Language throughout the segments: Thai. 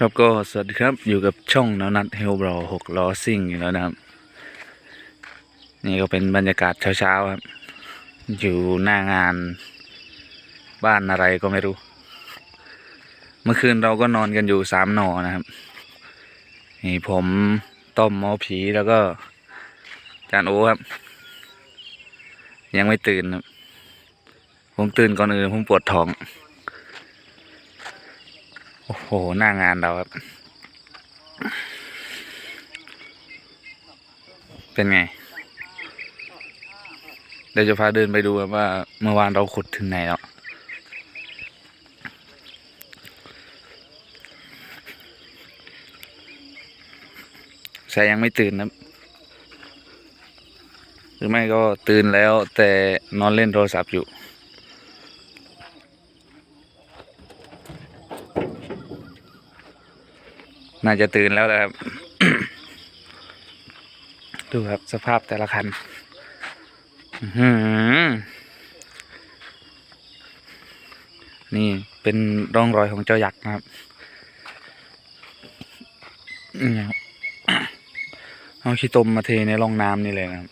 ครับก็สวัสดีครับอยู่กับช่องนนัทเฮลบรอหกล้อซิ่งอยู่แล้วนะครับ นี่ก็เป็นบรรยากาศเช้าๆครับ อยู่หน้างานบ้านอะไรก็ไม่รู้ เมื่อคืนเราก็นอนกันอยู่สามหนอนะครับ นี่ผมต้มหมอผีแล้วก็จานโอครับ ยังไม่ตื่นครับ ผมตื่นก่อนอื่นผมปวดท้อง โอ้โห หน้างานเราครับ เป็นไง เดี๋ยวจะพาเดินไปดูครับว่าเมื่อวานเราขุดถึงไหนแล้วใช่ยังไม่ตื่นนะครับ หรือไม่ก็ตื่นแล้วแต่นอนเล่นโทรศัพท์อยู่ น่าจะตื่นแล้วนะครับ ดูครับสภาพแต่ละคันนี่เป็นร่องรอยของเจ้ายักษ์นะครับนี่ครับเอาขี้ตมมาเทในร่องน้ำนี่เลยนะครับ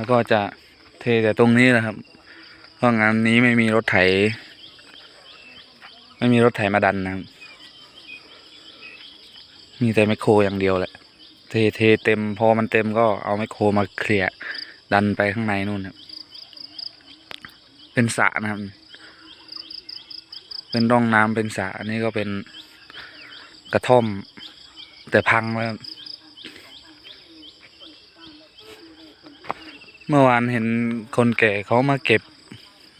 แล้วก็จะเทแต่ตรงนี้นะครับ เพราะงานนี้ไม่มีรถไถ ไม่มีรถไถมาดันนะครับ มีแต่ไมโครอย่างเดียวแหละ เทเทเต็มพอมันเต็มก็เอาไมโครมาเคลียร์ดันไปข้างในนู่นครับ เป็นสระนะครับ เป็นร่องน้ำเป็นสระอันนี้ก็เป็นกระท่อม แต่พังแล้วครับ เมื่อวานเห็นคนแก่เขามาเก็บ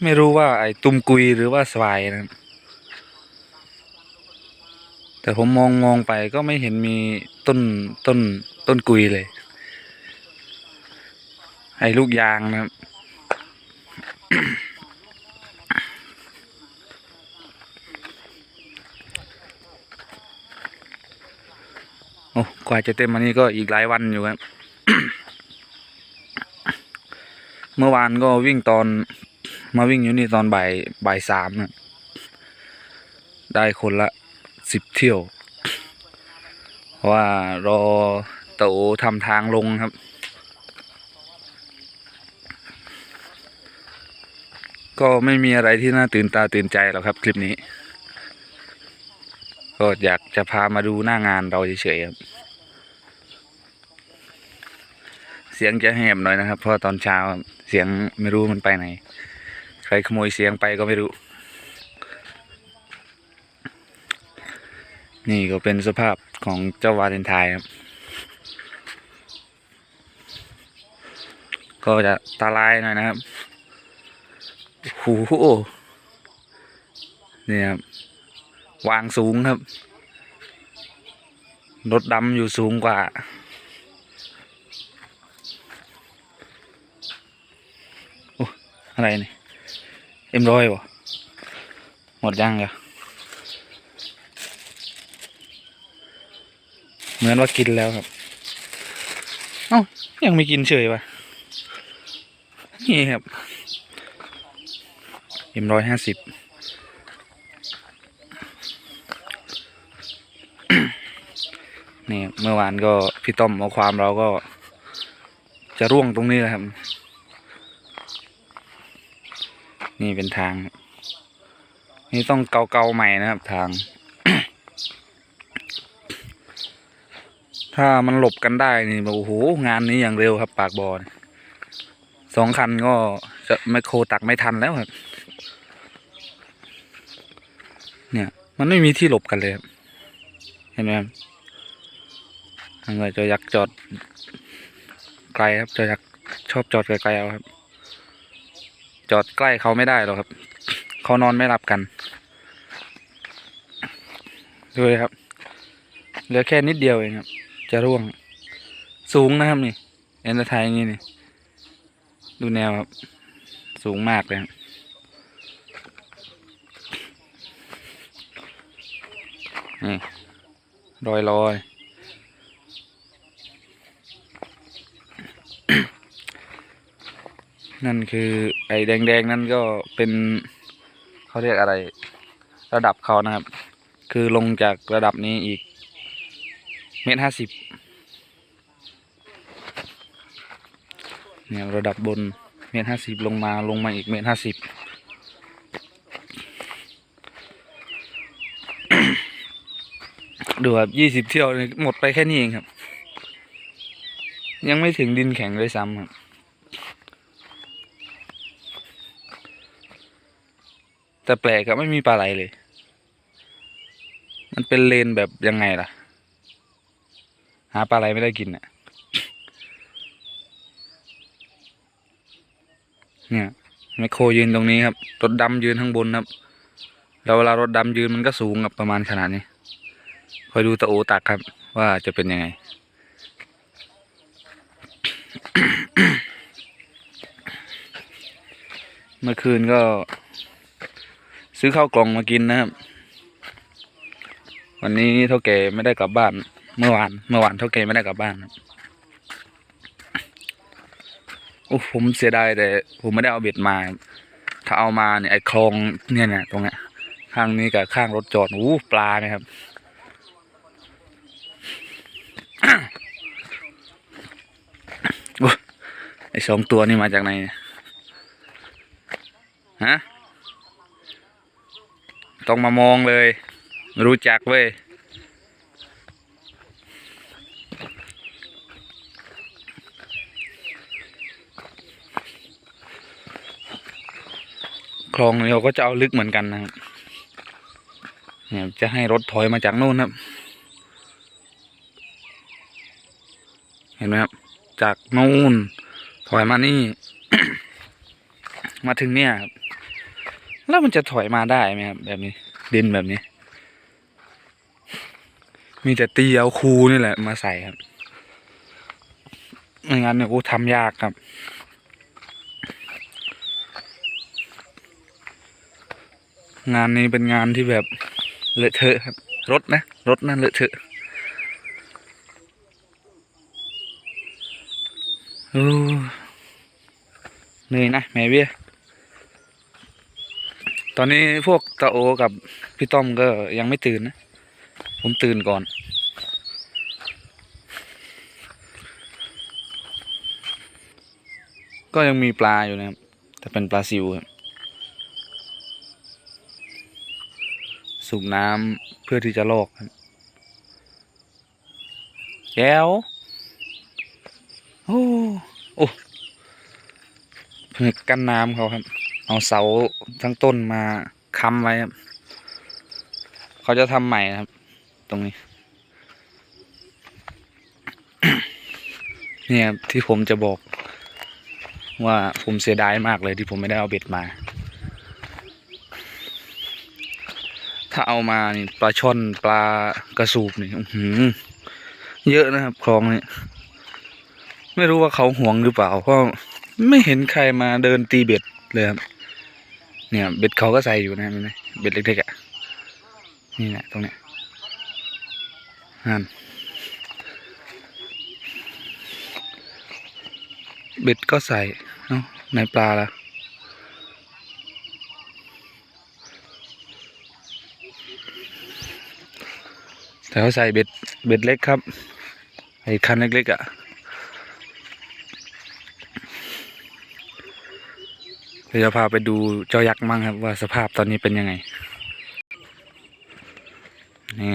ไม่รู้ว่าไอ้ตุมกุยหรือว่าสวายนะครับแต่ผมมองมองไปก็ไม่เห็นมีต้นต้นต้นกุยเลย ไอ้ลูกยางนะครับโอ้กว่าจะเต็มอันนี้ก็อีกหลายวันอยู่ครับ เมื่อวานก็วิ่งตอนมาวิ่งอยู่นี่ตอนบ่ายบ่ายสามนะได้คนละสิบเที่ยวเพราะว่ารอเต๋อทำทางลงครับ ก็ไม่มีอะไรที่น่าตื่นตาตื่นใจหรอกครับ คลิปนี้ ก็อยากจะพามาดูหน้างานเราเฉยๆครับ เสียงจะแหบหน่อยนะครับ เพราะตอนเช้า เสียงไม่รู้มันไปไหน ใครขโมยเสียงไปก็ไม่รู้ นี่ก็เป็นสภาพของเจ้าวาเลนไทน์ครับ ก็จะตาลายหน่อยนะครับโอ้โหเนี่ยครับ วางสูงครับ รถดำอยู่สูงกว่า อะไรนี่เอ็มร้อยวะหมดยังเหรอเหมือนว่ากินแล้วครับ เอ้ายังไม่กินเฉยวะนี่ครับเอ็มร้อยห้าสิบนี่เมื่อวานก็พี่ต้อมเอาความเราก็จะร่วงตรงนี้แหละครับ นี่เป็นทาง นี่ต้องเกาเกาๆใหม่นะครับ ทาง ถ้ามันหลบกันได้นี่โอ้โหงานนี้อย่างเร็วครับ ปากบอลสองคันก็จะไมคโครตักไม่ทันแล้วครับ เนี่ย มันไม่มีที่หลบกันเลยครับเห็นไหมครับทางเลยจะยักจอดไกลครับจะยักชอบจอดไกลๆเอาครับ จอดใกล้เขาไม่ได้หรอกครับ เขานอนไม่หลับกัน ดูเลยครับเหลือแค่นิดเดียวเองครับ จะร่วง สูงนะครับนี่เอ็นตอร์ไทยอย่างนี้นี่ ดูแนวครับ สูงมากเลยครับนี่ลอยลอยนั่นคือ ไอ้แดงๆ นั่นก็เป็นเขาเรียกอะไร ระดับเขานะครับ คือลงจากระดับนี้อีกเมตรห้าสิบเนี่ยระดับบนเมตรห้าสิบลงมาลงมาอีกเมตรห้าสิบดูครับยี่สิบเที่ยวหมดไปแค่นี้เองครับ ยังไม่ถึงดินแข็งเลยซ้ำครับ แต่แปลกครับไม่มีปลาไหลเลย มันเป็นเลนแบบยังไงล่ะ หาปลาไหลไม่ได้กินอะเนี่ยไมโครยืนตรงนี้ครับรถดำยืนข้างบนครับแล้วเวลารถดำยืนมันก็สูงครับประมาณขนาดนี้คอยดูตะโอตักครับ ว่าจะเป็นยังไง เมื่อคืนก็ ซื้อข้าวกล่องมากินนะครับ วันนี้เท่าแก่ไม่ได้กลับบ้าน เมื่อวาน เมื่อวานเท่าแก่ไม่ได้กลับบ้านครับโอ้ผมเสียดายแต่ผมไม่ได้เอาเบ็ดมา ถ้าเอามาเนี่ยไอ้คลองเนี่ยเนี่ยตรงเนี้ยข้างนี้กับข้างรถจอดอู้ปลาเนี่ยครับโอ้ไอสองตัวนี่มาจากไหนฮะ ต้องมามองเลย รู้จักเว้ยคลองเราก็จะเอาลึกเหมือนกันนะครับเนี่ยจะให้รถถอยมาจากนู่นครับ เห็นไหมครับ จากนู่นถอยมานี่ มาถึงเนี่ยครับ แล้วมันจะถอยมาได้ไหมครับแบบนี้ดินแบบนี้ มีแต่ตีเอาคูนี่แหละ มาใส่ครับไม่งั้นเนี่ยกูทำยากครับ งานนี้เป็นงานที่แบบเลอะเทอะครับ รถนะรถนั่นเลอะเทอะเหนื่อยนะแม่เบี้ย ตอนนี้พวกตาโอกับพี่ต้อมก็ยังไม่ตื่นนะ ผมตื่นก่อน ก็ยังมีปลาอยู่นะครับ แต่เป็นปลาซิวครับสูบน้ำเพื่อที่จะลอกครับแก้วโอ้โอ้เพื่อกันน้ำเขาครับ เอาเสาทั้งต้นมาค้ำไว้ครับเขาจะทำใหม่ครับ ตรงนี้ เนี่ยครับที่ผมจะบอก ว่าผมเสียดายมากเลยที่ผมไม่ได้เอาเบ็ดมา ถ้าเอามานี่ปลาช่อนปลากระสูบนี่อื้อหือเยอะนะครับคลองนี่ไม่รู้ว่าเขาห่วงหรือเปล่าเพราะไม่เห็นใครมาเดินตีเบ็ดเลยครับ เนี่ยเบ็ดเขาก็ใส่อยู่นะเห็นไหมเบ็ดเล็กๆอะนี่แหละตรงเนี้ยนั่นเบ็ดก็ใส่เอ้าไหนปลาละแต่เขาใส่เบ็ดเบ็ดเล็กครับไอ้คันเล็กๆอะ่ เดี๋ยวจะพาไปดูเจ้ายักษ์มั่งครับ ว่าสภาพตอนนี้เป็นยังไง นี่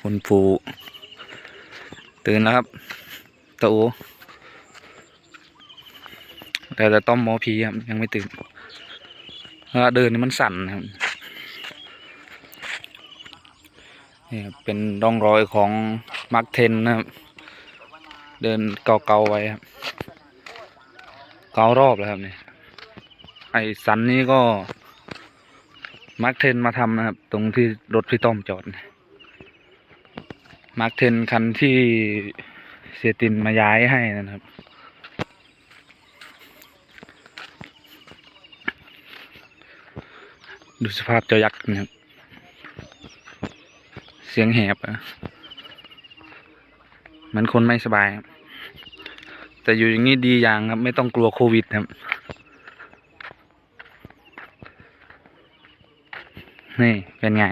คุณปูตื่นแล้วครับตาโอแต่แต่ต้อมหมอผีครับยังไม่ตื่นเวลาเดินนี่มันสั่นนะครับนี่เป็นร่องรอยของมาร์คเทนนะครับเดินเกาๆไว้ครับเการอบแล้วครับเนี่ย ไอ้สันนี้ก็มาร์คเทนมาทำนะครับ ตรงที่รถพี่ต้อมจอด มาร์คเทนคันที่เสียตินมาย้ายให้นะครับ ดูสภาพเจ้ายักษ์นะครับ เสียงแหบอะเหมือนคนไม่สบายครับแต่อยู่อย่างนี้ดีอย่างครับ ไม่ต้องกลัวโควิดครับ นี่เป็นไง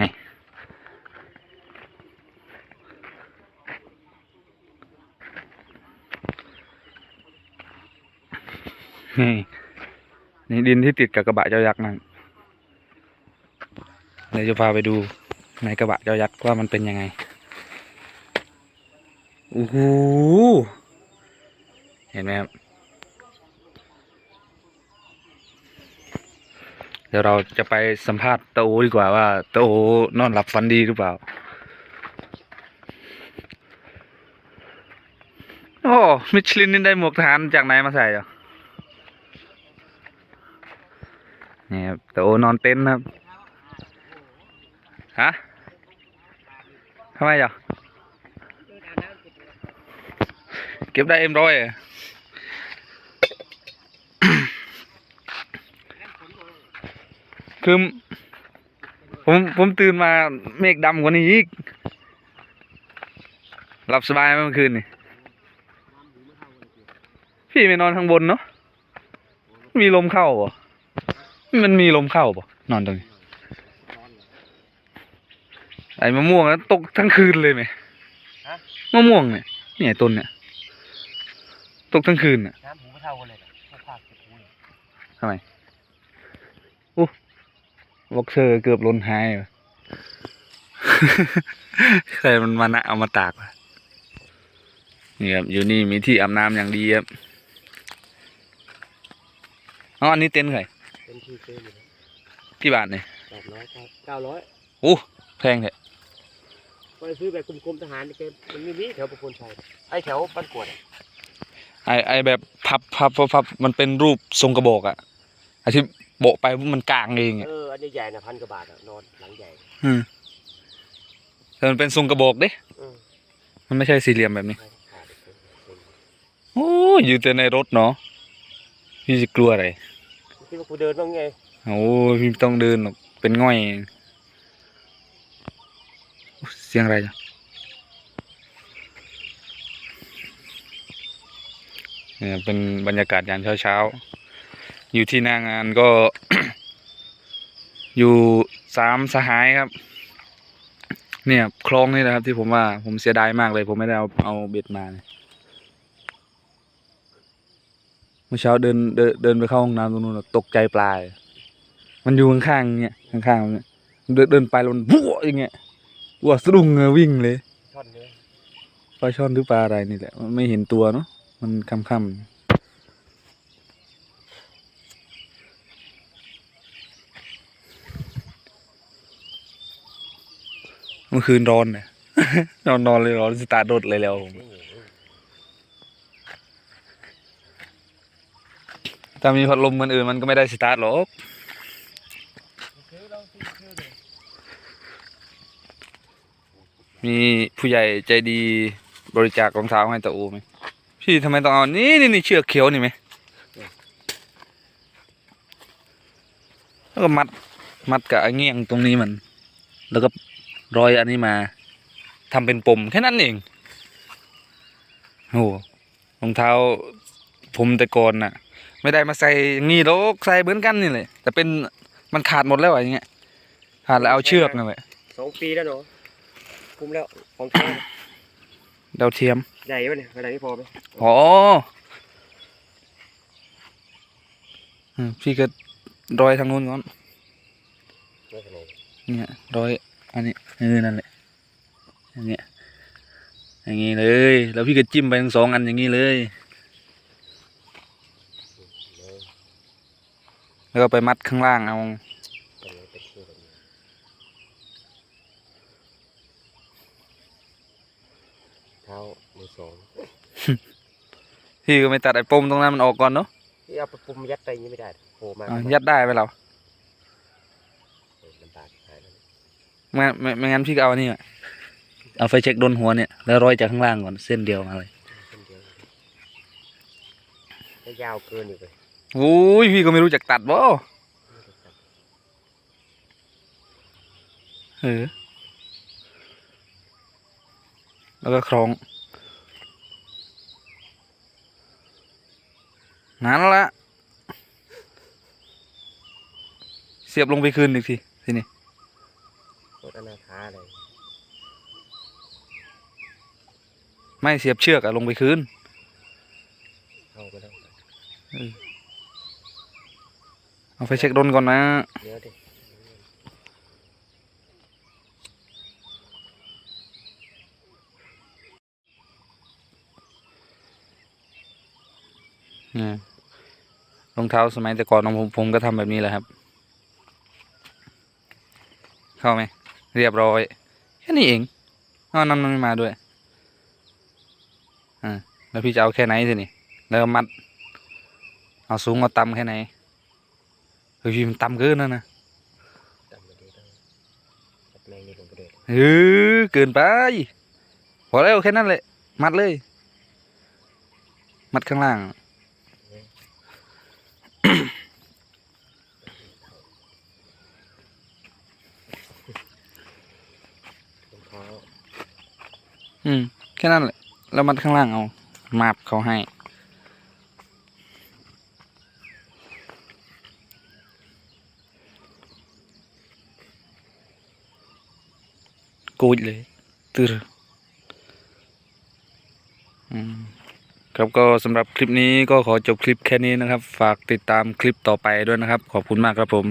นี่นี่ดินที่ติดกับกระบะเจ้ายักษ์นั่นเดี๋ยวจะพาไปดูในกระบะเจ้ายักษ์ว่ามันเป็นยังไงโอ้โหเห็นไหมครับ เดี๋ยวเราจะไปสัมภาษณ์ตาโอดีกว่าว่าตาโอนอนหลับฝันดีหรือเปล่าโอ้มิชลินนี่ได้หมวกทหารจากไหนมาใส่อะนี่ครับตาโอนอนเต็นท์ครับฮะทำไมอะเก็บได้เอ็มร้อยอะ คือผมผมตื่นมาเมฆดำกว่านี้อีกหลับสบายไหมเมื่อคืนนี่พี่ไม่นอนข้างบนเนาะมีลมเข้าป่ะมันมีลมเข้าป่ะนอนตรงนี้ไอ้มะม่วงนั้นตกทั้งคืนเลยไหมฮะมะม่วงเนี่ยเนี่ยต้นเนี่ย ตกทั้งคืนน่ะน้ำหูไม่เท่ากันเลยนะพวกภาคเก็บหูเนี่ยทำไมอู้ บ็อกเซอร์เกือบหล้นหายว่ะใครมันมานะเอามาตากวะนี่ครับอยู่นี่มีที่อาบน้ำอย่างดีครับอ๋ออันนี้เต็นท์ใครเป็นที่ซื้ออยู่นะกี่บาทเนี่ยแปดร้อยเก้าร้อยอู้แพงแท้ไปซื้อแบบกลมๆทหารนี่เกมมันมีนี่แถวประโคนชัยไอ้แถวบ้านกวดอะไอไอแบบพับพับพับพับมันเป็นรูปทรงกระบอกอะ ไอที่โบะไปปุ๊บมันกลางเองอะเอออันนี้ใหญ่นะพันกว่าบาทอะนอนหลังใหญ่อืมแต่มันเป็นทรงกระบอกเด้เออมันไม่ใช่สี่เหลี่ยมแบบนี้ ไม่ขาดเลยเออโอ้ยอยู่แต่ในรถเนาะพี่จะกลัวอะไรคิดว่ากูเดินบ้างไงโอ้ยพี่ไม่ต้องเดินหรอกเป็นง่อยอุ๊ยเสียงอะไรเนี่ยเนี่ยเป็นบรรยากาศยามเช้าๆ อยู่ที่หน้างานก็ อยู่สามสหายครับ เนี่ยคลองนี่นะครับ ที่ผมว่าผมเสียดายมากเลย ผมไม่ได้เอาเอาเบ็ดมาเนี่ยเมื่อเช้าเดินเดินเดินไปเข้าห้องน้ำตรงนู้นน่ะตกใจปลาเลยมันอยู่ข้างๆเนี่ยข้างๆเนี่ยเดินเดินไปแล้วมันวัวอย่างเงี้ยวัวสะดุ้งเงยวิ่งเลยช่อนเนื้อปลาช่อนหรือปลาอะไรนี่แหละ มันไม่เห็นตัวเนาะมันค่ำๆ มื่อคืนร้อนนี่ยนอนนอนเลยร้อนสตาร์ทรถเลยแล้วผมถ้ามีพัดลมมันอื่นมันก็ไม่ได้สตาร์ทหรอกมีผู้ใหญ่ใจดีบริจาครองเท้าให้ตาอูไหมพี่ทำไมต้องเอานี่นี่นี่เชือกเขียวนี่ไหมแล้วก็มัดมัดกับไอ้เงี้ยงตรงนี้มัน แล้วก็ ร้อยอันนี้มาทำเป็นปมแค่นั้นเองโอ้โหรองเท้าผมแต่ก่อนน่ะ ไม่ได้มาใส่อย่างงี้หรอกใส่เหมือนกันนี่เลยแต่เป็นมันขาดหมดแล้วอะอย่างเงี้ยขาดแล้วเอาเชือกนั่นแหละสองปีแล้วเนาะคุ้มแล้วของแท้นะดาวเทียมใหญ่ปะเนี่ยขนาดนี้พอไหมอ๋ออืมพี่ก็ร้อยทางนู้นก่อนไม่ขนาดเนี่ยร้อย อันนี้เออนั่นแหละอย่างเงี้ยอย่างงี้เลย แล้วพี่ก็จิ้มไปทั้งสองอันอย่างงี้เลยเลยแล้วก็ไปมัดข้างล่างเอาตรงนี้เป็นคู่แบบนี้เท้ามือสองพี่ก็ไม่ตัดไอ้ปมตรงนั้นมันออกก่อนเนาะที่เอาไปปุ่มยัดไปอย่างนี้ไม่ได้โผล่มาอะยัดได้ไปแล้ว เออลำบากหายแล้ว ไม่ไม่ไม่งั้นพี่ก็เอาอันนี่อะเอาไฟเช็คโดนหัวเนี่ยแล้วร้อยจากข้างล่างก่อนเส้นเดียวมาเลยเส้นเดียวแล้วยาวเกินอีกเลยโอ้ยพี่ก็ไม่รู้จักตัดบ่เออแล้วก็คล้องนั่นละเสียบลงไปคืนอีกทีทีนี้ อนาถาอะไรไม่เสียบเชือกอะลงไปคืนเข้าไปแล้วเอาไฟเช็คดนก่อนนะ เดี๋ยวดิเนี่ยรองเท้าสมัยแต่ก่อนของผมผมก็ทำแบบนี้แหละครับ เข้าไหม เรียบร้อย แค่นี้เองอ้าวน้ำมันไม่มาด้วยอ่าแล้วพี่จะเอาแค่ไหนทีนี่แล้วก็มัด เอาสูงเอาต่ำแค่ไหนเฮ้ยพี่มันต่ำเกินแล้วนะจำมาดูต้องจับแมงนี่ลงไปด้วยเออเกินไปพอแล้วแค่นั้นแหละมัดเลย มัดข้างล่างรองเท้า อืม แค่นั้นแหละ แล้วมัดข้างล่างเอา มาบเขาให้ กูดเลยตืออืมครับก็สำหรับคลิปนี้ก็ขอจบคลิปแค่นี้นะครับ ฝากติดตามคลิปต่อไปด้วยนะครับ ขอบคุณมากครับผม